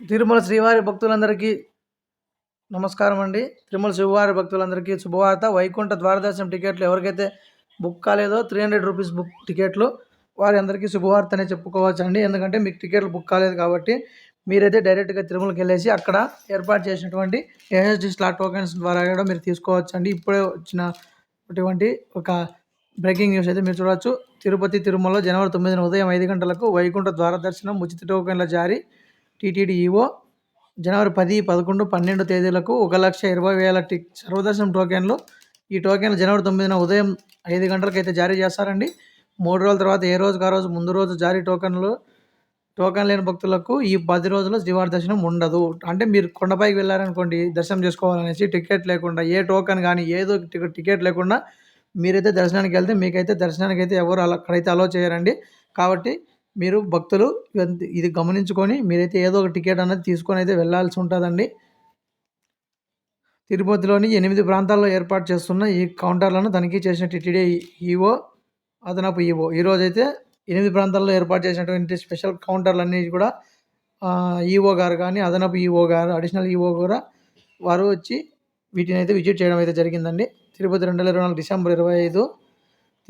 తిరుమల శ్రీవారి భక్తులందరికీ నమస్కారం అండి. తిరుమల శ్రీవారి భక్తులందరికీ శుభవార్త. వైకుంఠ ద్వారదర్శనం టికెట్లు ఎవరికైతే బుక్ కాలేదో త్రీ హండ్రెడ్ రూపీస్ బుక్ టికెట్లు వారి అందరికీ శుభవార్త అనే చెప్పుకోవచ్చు అండి ఎందుకంటే మీకు టికెట్లు బుక్ కాలేదు కాబట్టి మీరైతే డైరెక్ట్గా తిరుమలకి వెళ్ళేసి అక్కడ ఏర్పాటు చేసినటువంటి ఏఎస్డి స్లాట్ టోకెన్స్ ద్వారా కూడా మీరు తీసుకోవచ్చు అండి ఇప్పుడే వచ్చినటువంటి ఒక బ్రేకింగ్ న్యూస్ అయితే మీరు చూడవచ్చు తిరుపతి తిరుమలలో జనవరి తొమ్మిదిన ఉదయం ఐదు గంటలకు వైకుంఠ ద్వార దర్శనం ఉచిత టోకెన్ల జారీ. టీటీడీఈఓ జనవరి పది పదకొండు పన్నెండు తేదీలకు ఒక లక్ష ఇరవై వేల టి సర్వదర్శనం టోకెన్లు. ఈ టోకెన్లు జనవరి తొమ్మిదిన ఉదయం ఐదు గంటలకు అయితే జారీ చేస్తారండి. మూడు రోజుల తర్వాత ఏ రోజు ఆ రోజు ముందు రోజు జారీ టోకెన్లు టోకెన్ లేని భక్తులకు ఈ పది రోజుల్లో శ్రీవారి దర్శనం ఉండదు. అంటే మీరు కొండపైకి వెళ్ళారనుకోండి దర్శనం చేసుకోవాలనేసి టికెట్ లేకుండా ఏ టోకెన్ కానీ ఏదో టికెట్ లేకుండా మీరైతే దర్శనానికి వెళ్తే మీకైతే దర్శనానికి అయితే ఎవరు అలా అక్కడైతే అలో చేయరండి. కాబట్టి మీరు భక్తులు ఇది గమనించుకొని మీరైతే ఏదో ఒక టికెట్ అనేది తీసుకొని అయితే వెళ్ళాల్సి ఉంటుందండి. తిరుపతిలోని ఎనిమిది ప్రాంతాల్లో ఏర్పాటు చేస్తున్న ఈ కౌంటర్లను తనిఖీ చేసిన టీటీడీ ఈఓ అదనపు ఈఓ ఈరోజైతే ఎనిమిది ప్రాంతాల్లో ఏర్పాటు చేసినటువంటి స్పెషల్ కౌంటర్లన్నీ కూడా ఈఓ గారు కానీ అదనపు ఈఓ గారు అడిషనల్ ఈఓ కూడా వారు వచ్చి వీటిని అయితే విజిట్ చేయడం అయితే జరిగిందండి. తిరుపతి రెండు వేల ఇరవై నాలుగు డిసెంబర్ ఇరవై ఐదు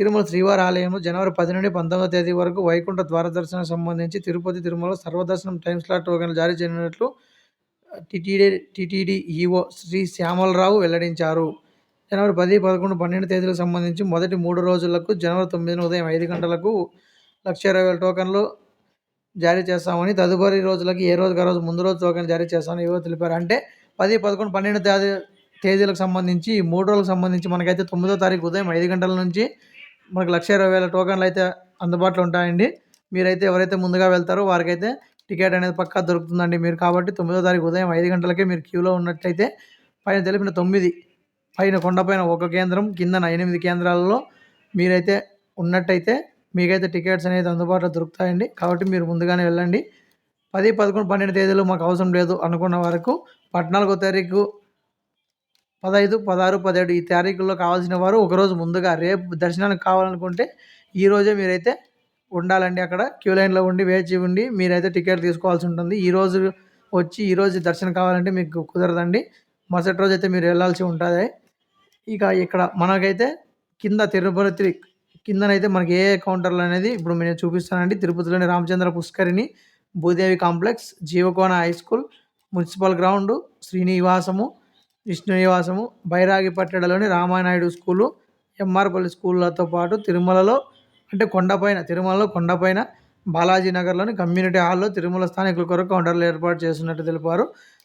తిరుమల శ్రీవారి ఆలయంలో జనవరి పది నుండి పంతొమ్మిదో తేదీ వరకు వైకుంఠ ద్వార దర్శనం సంబంధించి తిరుపతి తిరుమల సర్వదర్శనం టైం స్లాట్ టోకెన్లు జారీ చేయనున్నట్లు TTD TTD EO Sri Shyamala Rao వెల్లడించారు. జనవరి పది పదకొండు పన్నెండు తేదీలకు సంబంధించి మొదటి మూడు రోజులకు జనవరి తొమ్మిదిన ఉదయం ఐదు గంటలకు లక్ష ఇరవై వేల టోకెన్లు జారీ చేస్తామని తదుపరి రోజులకి ఏ రోజుకి ఆ రోజు ముందు రోజు టోకెన్ జారీ చేస్తామని ఏవో తెలిపారు. అంటే పది పదకొండు పన్నెండు తేదీ తేదీలకు సంబంధించి మూడు రోజులకు సంబంధించి మనకైతే తొమ్మిదో తారీఖు ఉదయం ఐదు గంటల నుంచి మనకు లక్ష ఇరవై వేల టోకన్లు అయితే అందుబాటులో ఉంటాయండి. మీరైతే ఎవరైతే ముందుగా వెళ్తారో వారికైతే టికెట్ అనేది పక్కా దొరుకుతుందండి మీరు కాబట్టి తొమ్మిదో తారీఖు ఉదయం ఐదు గంటలకే మీరు క్యూలో ఉన్నట్లయితే పైన తెలిపిన తొమ్మిది పైన కొండపైన ఒక కేంద్రం కిందన ఎనిమిది కేంద్రాలలో మీరైతే ఉన్నట్టయితే మీకైతే టికెట్స్ అనేది అందుబాటులో దొరుకుతాయండి. కాబట్టి మీరు ముందుగానే వెళ్ళండి. పది పదకొండు పన్నెండు తేదీలు మాకు అవసరం లేదు అనుకున్న వరకు పద్నాలుగో తారీఖు పదహైదు పదహారు పదిహేడు ఈ తారీఖుల్లో కావాల్సిన వారు ఒకరోజు ముందుగా రేపు దర్శనానికి కావాలనుకుంటే ఈరోజే మీరైతే ఉండాలండి అక్కడ. క్యూ లైన్లో ఉండి వేచి ఉండి మీరైతే టికెట్ తీసుకోవాల్సి ఉంటుంది. ఈరోజు వచ్చి ఈరోజు దర్శనం కావాలంటే మీకు కుదరదండి. మరుసటి రోజు అయితే మీరు వెళ్ళాల్సి ఉంటుంది. ఇక ఇక్కడ మనకైతే కింద తిరుపతి కిందనైతే మనకి ఏ కౌంటర్లు అనేది ఇప్పుడు నేను చూపిస్తానండి. తిరుపతిలోని Ramachandra Pushkarini Bhudevi complex Jeevakona high school municipal ground Srinivasam Vishnu Nivasam Bairagi పట్టడలోని Ramanaidu school MR Palli స్కూళ్ళతో పాటు తిరుమలలో అంటే కొండపైన తిరుమలలో కొండపైన బాలాజీ నగర్లోని కమ్యూనిటీ హాల్లో తిరుమల స్థానికుల కొరకు కౌంటర్లు ఏర్పాటు చేస్తున్నట్టు తెలిపారు.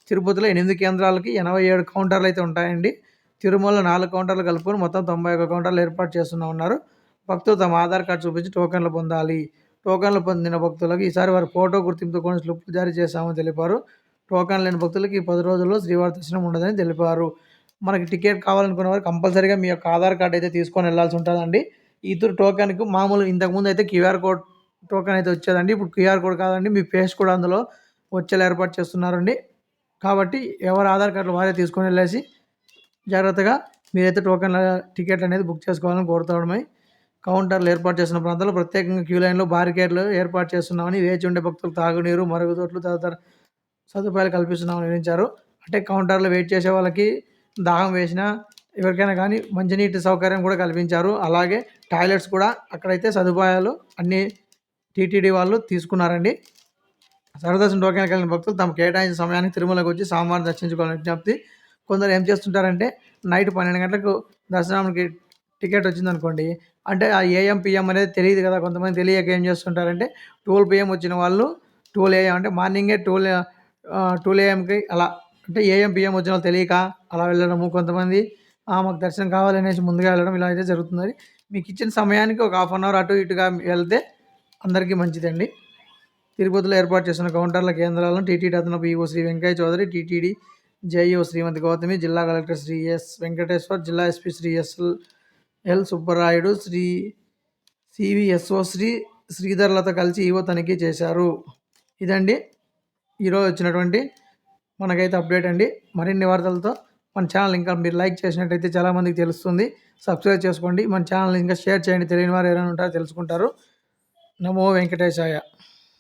తిరుపతిలో ఎనిమిది కేంద్రాలకి ఎనభై ఏడు కౌంటర్లు అయితే ఉంటాయండి. తిరుమలలో నాలుగు కౌంటర్లు కలుపుకొని మొత్తం తొంభై ఒక కౌంటర్లు ఏర్పాటు చేస్తున్నా ఉన్నారు. భక్తులు తమ ఆధార్ కార్డు చూపించి టోకెన్లు పొందాలి. టోకెన్లు పొందిన భక్తులకు ఈసారి వారి ఫోటో గుర్తింపుతో కొన్ని స్లిప్లు జారీ చేశామని తెలిపారు. టోకన్ లేని భక్తులకి పది రోజుల్లో శ్రీవారి దర్శనం ఉండదని తెలిపారు. మనకి టికెట్ కావాలనుకున్న వారు కంపల్సరీగా మీ యొక్క ఆధార్ కార్డ్ అయితే తీసుకొని వెళ్ళాల్సి ఉంటుందండి. ఇతరు టోకెన్కి మామూలు ఇంతకుముందు అయితే క్యూఆర్ కోడ్ టోకెన్ అయితే వచ్చేదండి. ఇప్పుడు క్యూఆర్ కోడ్ కాదండి మీ ఫేస్ కూడా అందులో వచ్చేలా ఏర్పాటు చేస్తున్నారండి. కాబట్టి ఎవరు ఆధార్ కార్డులు వారే తీసుకొని వెళ్ళేసి జాగ్రత్తగా మీరైతే టోకెన్ టికెట్ అనేది బుక్ చేసుకోవాలని కోరుతాడమై కౌంటర్లు ఏర్పాటు చేసిన ప్రాంతాల్లో ప్రత్యేకంగా క్యూ లైన్లో బారికేడ్లు ఏర్పాటు చేస్తున్నామని వేచి ఉండే భక్తులు తాగునీరు మరుగుదొడ్లు తదితర సదుపాయాలు కల్పిస్తున్నామని వివరించారు అంటే కౌంటర్లో వెయిట్ చేసే వాళ్ళకి దాహం వేసిన ఎవరికైనా కానీ మంచినీటి సౌకర్యం కూడా కల్పించారు. అలాగే టాయిలెట్స్ కూడా అక్కడైతే సదుపాయాలు అన్ని టీటీడీ వాళ్ళు తీసుకున్నారండి. సరదర్శన టోకెన్ కలిగిన భక్తులు తమ కేటాయించిన సమయానికి తిరుమలకు వచ్చి సోమవారం దర్శించుకోవాలని విజ్ఞప్తి. కొందరు ఏం చేస్తుంటారంటే నైట్ పన్నెండు గంటలకు దర్శనానికి టికెట్ వచ్చిందనుకోండి. అంటే ఆ ఏఎం పిఎం అనేది తెలియదు కదా కొంతమంది తెలియక ఏం చేస్తుంటారంటే టోల్ పిఎం వచ్చిన వాళ్ళు టోల్ ఏఎం అంటే మార్నింగే టోల్ టూల్ ఏఎంకి అలా అంటే ఏఎం పిఎం వచ్చిన వాళ్ళు తెలియక అలా వెళ్ళడము కొంతమంది మాకు దర్శనం కావాలనేసి ముందుగా వెళ్ళడం ఇలా అయితే జరుగుతుంది మీకు ఇచ్చిన సమయానికి ఒక హాఫ్ అన్ అవర్ అటు ఇటుగా వెళ్తే అందరికీ మంచిదండి. తిరుపతిలో ఏర్పాటు చేసిన కౌంటర్ల కేంద్రాలను టీటీడీ అదనపు EO Sri Venkaiah Chowdary TTD JEO Srimathi Gowthami జిల్లా కలెక్టర్ శ్రీ ఎస్ వెంకటేశ్వర్ జిల్లా SP Sri S L Subbarayudu Sri CVSO Sri శ్రీధర్లతో కలిసి ఈవో తనిఖీ చేశారు. ఇదండి ఈరోజు వచ్చినటువంటి మనకైతే అప్డేట్ అండి. మరిన్ని వార్తలతో మన ఛానల్ ఇంకా మీరు లైక్ చేసినట్టయితే చాలామందికి తెలుస్తుంది. సబ్స్క్రైబ్ చేసుకోండి. మన ఛానల్ ఇంకా షేర్ చేయండి. తెలియని వారు ఎవరైనా ఉంటారో తెలుసుకుంటారు. నమో వెంకటేశాయ.